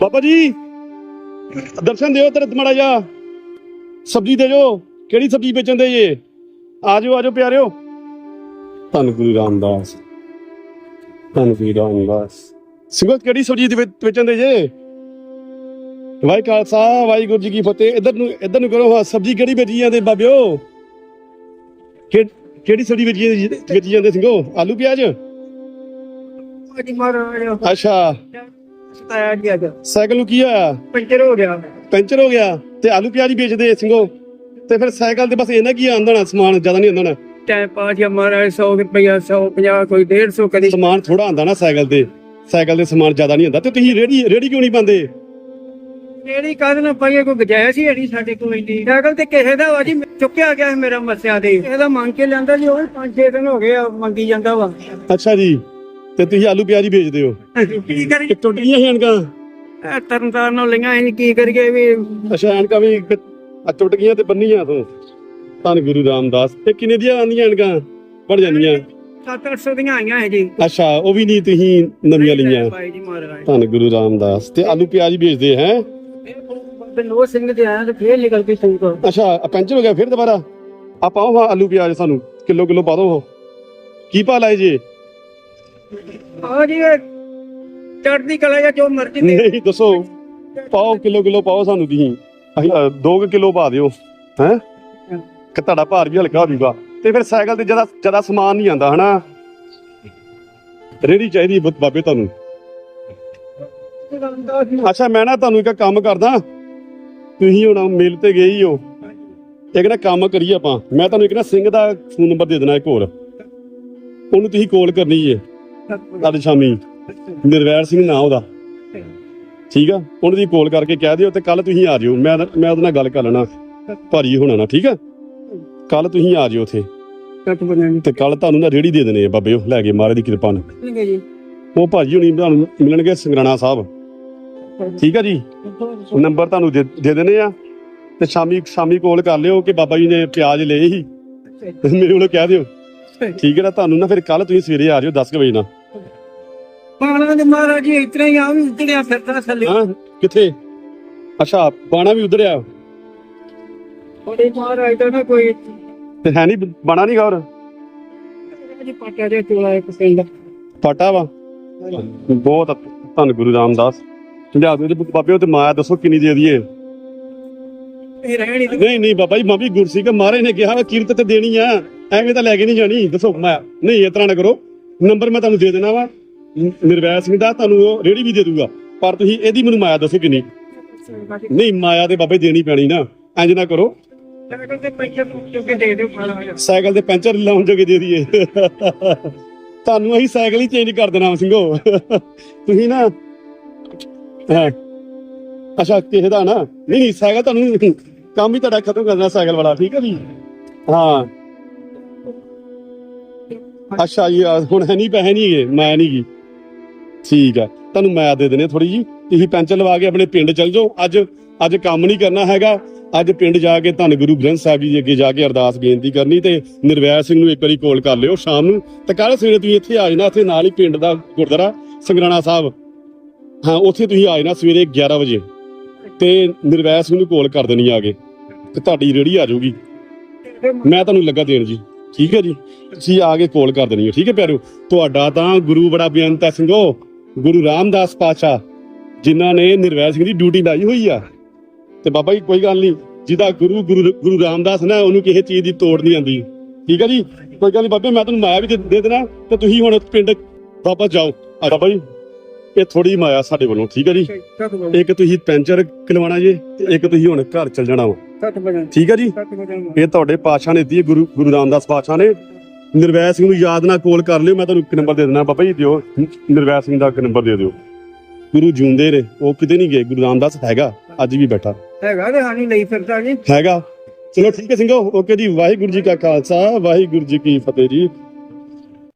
ਬਾਬਾ ਜੀ ਦਰਸ਼ਨ ਦਿਓ ਤੇਰੇ ਮੜਾ ਜਾ ਸਬਜ਼ੀ ਦੇ ਜੋ ਕਿਹੜੀ ਸਬਜ਼ੀ ਵੇਚਣ ਦੇ ਜੇ? ਆਜੋ ਆਜੋ ਪਿਆਰਿਓ। ਧੰਨ ਗੁਰੂ ਰਾਮਦਾਸ ਧੰਨ ਗੁਰੂ ਰਾਮਦਾਸ। ਸਿੰਘੋ ਕਿਹੜੀ ਸਬਜ਼ੀ ਦੇ ਵੇਚ- ਵੇਚਣ ਦੇ ਜੇ? ਵਾਹਿ ਖਾਲਸਾ ਵਾਹਿਗੁਰੂ ਜੀ ਕੀ ਫਤਿਹ। ਇਧਰ ਨੂੰ ਇਧਰ ਨੂੰ ਕਰੋ ਹਾਂ ਸਬਜ਼ੀ ਕਿਹੜੀ ਵੇਚੀ ਜਾਂਦੇ ਬਾਬਿਓ? ਕਿਹੜੀ ਸਬਜ਼ੀ ਵੇਚੀ ਜਾਂਦੇ ਵੇਚੀ ਜਾਂਦੇ ਸਿੰਘੋ? ਆਲੂ ਪਿਆਜ਼? ਅੱਛਾ। ਸਤਾਇਆ ਅੱਜ। ਸਾਈਕਲ ਨੂੰ ਕੀ ਹੋਇਆ ਪੰਚਰ ਹੋ ਗਿਆ। ਪੈਂਚਰ ਹੋ ਗਿਆ। ਤੇ ਆਲੂ ਪਿਆਜ਼ ਹੀ ਵੇਚਦੇ ਸਿੰਘੋ। ਤੇ ਫਿਰ ਸਾਈਕਲ ਤੇ ਬਸ ਇਹਨਾਂ ਕੀ ਆਂਦਣਾ ਸਮਾਨ ਜ਼ਿਆਦਾ ਨਹੀਂ ਆਂਦਣਾ ਟਾਈਮ ਪਾਸ ਜਾਂ ਮਾਰਾ 100 ਰੁਪਇਆ 150 ਕੋਈ 150 ਕਦੀ। ਸਮਾਨ ਥੋੜਾ ਆਂਦਾ ਨਾ ਸਾਈਕਲ ਤੇ। ਸਾਈਕਲ ਦੇ ਸਮਾਨ ਜ਼ਿਆਦਾ ਨਹੀਂ ਆਂਦਾ। ਤੇ ਤੁਸੀਂ ਰੇੜੀ ਰੇੜੀ ਕਿਉਂ ਨਹੀਂ ਪਾਉਂਦੇ? ਕਿਹੜੀ ਕਾਰਨ ਨਾ ਪਾਈਏ ਕੋਈ ਗਜਾਇਆ ਸੀ ਅੜੀ ਸਾਡੇ ਕੋਲ ਇੰਨੀ? ਸਾਈਕਲ ਤੇ ਕਿਸੇ ਦਾ ਵਾ ਜੀ ਚੁੱਕਿਆ ਗਿਆ ਸੀ ਮੇਰਾ ਮੱਸਿਆ ਦੇ ਇਹਦਾ ਮੰਗ ਕੇ ਲੈਂਦਾ ਜੀ ਉਹ 5-6 ਦਿਨ ਹੋ ਗਏ ਆ ਮੰਗੀ ਜਾਂਦਾ ਵਾ। ਅੱਛਾ ਜੀ। ਤੇ ਤੁਸੀਂ ਆਲੂ ਪਿਆਜ਼ ਹੀ ਵੇਚਦੇ ਹੋ। ਕੀ ਕਰੀ ਕਿ ਟੁੱਟ ਗਈਆਂ ਸੀ ਐਨਕਾਂ। ਇਹ ਤਰਨਤਾਰਨ ਨੂੰ ਲਈਆਂ ਅਸੀਂ ਕੀ ਕਰੀਏ ਵੀ? ਅੱਛਾ ਐਨਕਾਂ ਵੀ ਆ ਟੁੱਟ ਗਈਆਂ ਤੇ ਬੰਨੀਆਂ ਤੋਂ। ਧੰਨ ਗੁਰੂ ਰਾਮਦਾਸ ਤੇ ਕਿੰਨੇ ਦੀਆਂ ਆਂਦੀਆਂ ਐਨਕਾਂ? ਬਣ ਜਾਂਦੀਆਂ। 7-800 ਦੀਆਂ ਆਈਆਂ ਹੈ ਜੀ। ਅੱਛਾ ਉਹ ਵੀ ਨਹੀਂ ਤੁਸੀਂ ਨਵੀਆਂ ਲਈਆਂ। ਭਾਈ ਜੀ ਮਹਾਰਾਜ। ਧੰਨ ਗੁਰੂ ਰਾਮਦਾਸ ਤੇ ਆਲੂ ਪਿਆਜ਼ ਹੀ ਵੇਚਦੇ ਹੈ? ਬਨੋ ਸਿੰਘ ਦੇ ਆਇਆ ਤੇ ਫੇਰ ਨਿਕਲ ਕੇ ਸਿੰਘ ਅੱਛਾ ਆ ਪੈਂਚਰ ਹੋ ਗਿਆ ਫਿਰ ਦੁਬਾਰਾ? ਆ ਪਾਓ ਹਾਂ ਆਲੂ ਪਿਆਜ਼ ਸਾਨੂੰ ਕਿਲੋ ਕਿਲੋ ਪਾ ਦਿਓ ਕੀ ਭਾ ਲਾਏ ਜੀ? ਆ ਜੀ, ਇਹ ਚੜ੍ਹਦੀ ਕਲਾ ਜਾਂ ਜੋ ਮਰਜ਼ੀ ਦੇ ਨਹੀਂ, ਦੱਸੋ। ਪਾਓ ਕਿਲੋ ਕਿਲੋ ਪਾਓ ਸਾਨੂੰ ਤੁਸੀਂ। ਅਸੀਂ 2 ਕਿਲੋ ਪਾ ਦਿਓ, ਹੈ? ਕਿ ਤੁਹਾਡਾ ਭਾਰ ਵੀ ਹਲਕਾ ਹੋ ਜਾਊਗਾ। ਤੇ ਫਿਰ ਸਾਈਕਲ ਤੇ ਜ਼ਿਆਦਾ ਜ਼ਿਆਦਾ ਸਮਾਨ ਨਹੀਂ ਆਂਦਾ ਹਨਾ? ਰੇੜੀ ਚਾਹੀਦੀ ਬਾਬੇ ਤੁਹਾਨੂੰ। ਅੱਛਾ, ਮੈਂ ਨਾ ਤੁਹਾਨੂੰ ਇੱਕ ਕੰਮ ਕਰਦਾ। ਤੁਸੀਂ ਹੁਣ ਮੇਲ ਤੇ ਗਏ ਹੀ ਹੋ। ਇੱਕ ਨਾ ਕੰਮ ਕਰੀਏ ਆਪਾਂ। ਮੈਂ ਤੁਹਾਨੂੰ ਇੱਕ ਨਾ ਸਿੰਘ ਦਾ ਫੋਨ ਨੰਬਰ ਦੇ ਦੇਣਾ, ਇੱਕ ਹੋਰ। ਉਹਨੂੰ ਤੁਸੀਂ ਕਾਲ ਕਰਨੀ ਏ। ਅੱਜ ਸ਼ਾਮੀ। ਨਿਰਵੈਰ ਸਿੰਘ ਨਾਂ ਉਹਦਾ। ਠੀਕ ਆ? ਉਹਨੂੰ ਦੀ ਕਾਲ ਕਰਕੇ ਕਹਿ ਦਿਓ ਤੇ ਕੱਲ ਤੁਸੀਂ ਆ ਜਿਓ। ਮੈਂ ਮੈਂ ਉਹਦੇ ਨਾਲ ਗੱਲ ਕਰ ਲੈਣਾ। ਭਾਰੀ ਹੋਣਾ ਨਾ ਠੀਕ ਆ? ਕੱਲ ਤੁਸੀਂ ਆ ਜਿਓ ਉੱਥੇ। ਕੱਟ ਬਣਾਣੀ ਤੇ ਕੱਲ ਤੁਹਾਨੂੰ ਨਾ ਰੇੜੀ ਦੇ ਦੇਣੇ ਆ ਬਾਬੇ ਉਹ ਲੈ ਕੇ ਮਹਾਰਾਜ ਦੀ ਕਿਰਪਾ ਨਾਲ। ਉਹ ਭਾਜੀ ਹੁਣੀ ਤੁਹਾਨੂੰ ਮਿਲਣਗੇ ਸੰਗਰਾਣਾ ਸਾਹਿਬ। ਠੀਕ ਆ ਜੀ? ਨੰਬਰ ਤੁਹਾਨੂੰ ਦੇ ਦੇਣੇ ਆ। ਤੇ ਸ਼ਾਮੀ ਸ਼ਾਮੀ ਕਾਲ ਕਰ ਲਿਓ ਕਿ ਬਾਬਾ ਜੀ ਨੇ ਪਿਆਜ਼ ਲਏ ਸੀ। ਮੇਰੇ ਵੱਲੋਂ ਕਹਿ ਦਿਓ। ਠੀਕ ਹੈ ਨਾ ਤੁਹਾਨੂੰ ਨਾ ਫਿਰ ਕੱਲ ਤੁਸੀਂ ਸਵੇਰੇ ਆ ਜਿਓ 10 ਵਜੇ ਨਾਲ। ਪਾਣਾ ਦੇ ਮਹਾਰਾਜ ਜੀ ਇਤਨਾ ਹੀ ਆ ਵੀ ਉਤੜਿਆ ਫਿਰਦਾ ਥੱਲੇ। ਹਾਂ ਕਿੱਥੇ? ਅੱਛਾ ਬਾਣਾ ਵੀ ਉਧਰ ਆ ਉਹਦੇ ਮਹਾਰਾਜ ਦਾ ਨਾ ਕੋਈ ਤੇ ਹੈ ਨਹੀਂ ਬਾਣਾ ਨਹੀਂ ਗੌਰ ਜੀ ਪਾਟਾ ਜਿਹਾ ਚੋਲਾ ਇੱਕ ਪਿੰਡ। ਪਾਟਾ ਵਾ? ਬਹੁਤ ਧੰਨ ਗੁਰੂ ਰਾਮਦਾਸ। ਲਿਆ ਦਿਓ ਤੇ ਬਾਬੇ ਉਹ ਤੇ ਮਾਇਆ ਦੱਸੋ ਕਿੰਨੀ ਦੇ ਦਈਏ। ਇਹ ਰਹਿਣੀ ਨਹੀਂ ਨਹੀਂ ਬਾਬਾ ਜੀ ਮੈਂ ਵੀ ਗੁਰਸਿੱਖ ਮਹਾਰਾਜ ਨੇ ਕਿਹਾ ਕੀਰਤ ਤੇ ਦੇਣੀ ਆ। ਐਵੇਂ ਤਾਂ ਲੈ ਕੇ ਨਹੀਂ ਜਾਣੀ। ਦੱਸੋ ਮਾਇਆ ਨਹੀਂ ਇਸ ਤਰ੍ਹਾਂ ਨਾ ਕਰੋ। ਨੰਬਰ ਮੈਂ ਤੁਹਾਨੂੰ ਦੇ ਦੇਣਾ ਵਾ। ਨਿਰਵੈਰ ਸਿੰਘ ਦਾ ਤੁਹਾਨੂੰ ਉਹ ਰੇੜੀ ਵੀ ਦੇ ਦੂਗਾ। ਪਰ ਤੁਸੀਂ ਇਹਦੀ ਮੈਨੂੰ ਮਾਇਆ ਦੱਸੋ ਕਿੰਨੀ? ਨਹੀਂ, ਮਾਇਆ ਤੇ ਬਾਬੇ ਦੇਣੀ ਪੈਣੀ ਨਾ। ਇੰਜ ਨਾ ਕਰੋ। ਸਾਈਕਲ ਤੇ ਪੈਸੇ ਚੁੱਕ ਦੇ ਦਿਓ ਸਾਈਕਲ ਤੇ ਪੈਂਚਰ ਲਾਉਣ ਜੋਗੇ ਦੇ ਦਈਏ। ਤੁਹਾਨੂੰ ਅਸੀਂ ਸਾਈਕਲ ਹੀ ਚੇਂਜ ਕਰ ਦੇਣਾ ਸਿੰਘੋ। ਤੁਸੀਂ ਨਾ ਅੱਛਾ, ਕਿਸੇ ਦਾ ਨਾ। ਨਹੀਂ ਨਹੀਂ, ਸਾਈਕਲ ਤੁਹਾਨੂੰ ਕੰਮ ਹੀ ਤੁਹਾਡਾ ਖਤਮ ਕਰਨਾ ਸਾਈਕਲ ਵਾਲਾ, ਠੀਕ ਹੈ ਜੀ? ਹਾਂ। ਅੱਛਾ ਜੀ ਹੁਣ ਹੈ ਨਹੀਂ, ਪੈਸੇ ਨਹੀਂ ਹੈਗੇ, ਮੈਂ ਨਹੀਂ ਗੀ। ਠੀਕ ਹੈ। ਤੁਹਾਨੂੰ ਮੈਂ ਦੇ ਦੇਣੇ ਥੋੜੀ ਜੀ ਤੁਸੀਂ ਪੈਂਚਰ ਲਵਾ ਕੇ ਆਪਣੇ ਪਿੰਡ ਚਲ ਜਾਓ। ਅੱਜ ਅੱਜ ਕੰਮ ਨਹੀਂ ਕਰਨਾ ਹੈਗਾ। ਅੱਜ ਪਿੰਡ ਜਾ ਕੇ ਧੰਨ ਗੁਰੂ ਗ੍ਰੰਥ ਸਾਹਿਬ ਜੀ ਦੇ ਅੱਗੇ ਜਾ ਕੇ ਅਰਦਾਸ ਬੇਨਤੀ ਕਰਨੀ ਤੇ ਨਿਰਵੈਰ ਸਿੰਘ ਨੂੰ ਇੱਕ ਵਾਰੀ ਕੋਲ ਕਰ ਲਿਓ ਸ਼ਾਮ ਨੂੰ। ਤੇ ਕੱਲ ਸਵੇਰੇ ਤੁਸੀਂ ਇੱਥੇ ਆ ਜਾਣਾ, ਇੱਥੇ ਨਾਲ ਹੀ ਪਿੰਡ ਦਾ ਗੁਰਦੁਆਰਾ ਸੰਗਰਾਣਾ ਸਾਹਿਬ। ਹਾਂ, ਉੱਥੇ ਤੁਸੀਂ ਆ ਜਾਣਾ ਸਵੇਰੇ 11 ਵਜੇ। ਤੇ ਨਿਰਵੈਰ ਸਿੰਘ ਨੂੰ ਕੋਲ ਕਰ ਦੇਣੀ ਆ ਕੇ। ਤੇ ਤੁਹਾਡੀ ਰੇੜੀ ਆ ਜਾਊਗੀ। ਮੈਂ ਤੁਹਾਨੂੰ ਲੱਗਾ ਦੇਣ ਜੀ। ਠੀਕ ਹੈ ਜੀ। ਤੁਸੀਂ ਆ ਕੇ ਕੋਲ ਕਰ ਦੇਣੀ ਹੈ ਠੀਕ ਹੈ ਪਿਆਰਿਓ ਤੁਹਾਡਾ ਤਾਂ ਗੁਰੂ ਬੜਾ ਬੇਅੰਤ ਹੈ ਸਿੰਘੋ ਗੁਰੂ ਰਾਮਦਾਸ ਪਾਤਸ਼ਾਹ ਜਿਨ੍ਹਾਂ ਨੇ ਨਿਰਵੈਰ ਸਿੰਘ ਦੀ ਡਿਊਟੀ ਲਾਈ ਹੋਈ ਆ। ਤੇ ਬਾਬਾ ਜੀ ਕੋਈ ਗੱਲ ਨਹੀਂ ਜਿਹਦਾ ਗੁਰੂ ਗੁਰੂ ਗੁਰੂ ਰਾਮਦਾਸ ਨਾ ਉਹਨੂੰ ਕਿਸੇ ਚੀਜ਼ ਦੀ ਤੋੜ ਨਹੀਂ ਆਂਦੀ। ਠੀਕ ਹੈ ਜੀ? ਕੋਈ ਗੱਲ ਨਹੀਂ ਬਾਬੇ ਮੈਂ ਤੁਹਾਨੂੰ ਮਾਇਆ ਵੀ ਦੇ ਦੇਣਾ ਤੇ ਤੁਸੀਂ ਹੁਣ ਪਿੰਡ ਵਾਪਸ ਜਾਓ। ਆ ਬਾਬਾ ਜੀ ਇਹ ਥੋੜੀ ਮਾਇਆ ਸਾਡੇ ਵੱਲੋਂ ਠੀਕ ਹੈ ਜੀ? ਇੱਕ ਤੁਸੀਂ ਪੈਂਚਰ ਖਲਵਾਣਾ ਜੇ ਤੇ ਇੱਕ ਤੁਸੀਂ ਹੁਣ ਘਰ ਚੱਲ ਜਾਣਾ ਵਾ। ਠੀਕ ਹੈ ਜੀ? ਇਹ ਤੁਹਾਡੇ ਪਾਤਸ਼ਾਹ ਨੇ ਦਿੱਤੀ ਗੁਰੂ ਗੁਰੂ ਰਾਮਦਾਸ ਪਾਤਸ਼ਾਹ ਨੇ। ਨਿਰਵੈਰ ਸਿੰਘ ਨੂੰ ਯਾਦ ਨਾਲ ਕੋਲ ਕਰ ਲਿਓ ਮੈਂ ਤੁਹਾਨੂੰ ਇੱਕ ਨੰਬਰ ਦੇ ਦੇਣਾ ਬਾਬਾ ਜੀ ਦਿਓ। ਨਿਰਵੈਰ ਸਿੰਘ ਦਾ ਇੱਕ ਨੰਬਰ ਦੇ ਦਿਓ। ਗੁਰੂ ਜੂੰਦੇ ਨੇ ਉਹ ਕਿਤੇ ਨਹੀਂ ਗਏ ਗੁਰੂ ਰਾਮਦਾਸ ਹੈਗਾ ਅੱਜ ਵੀ ਬੈਠਾ। ਹੈਗਾ ਤੇ ਹਾਨੀ ਲਈ ਫਿਰਦਾ ਜੀ। ਹੈਗਾ। ਚਲੋ ਠੀਕ ਹੈ ਸਿੰਘੋ ਓਕੇ ਜੀ ਵਾਹਿਗੁਰੂ ਜੀ ਕਾ ਖਾਲਸਾ ਵਾਹਿਗੁਰੂ ਜੀ ਕੀ ਫਤਿਹ ਜੀ।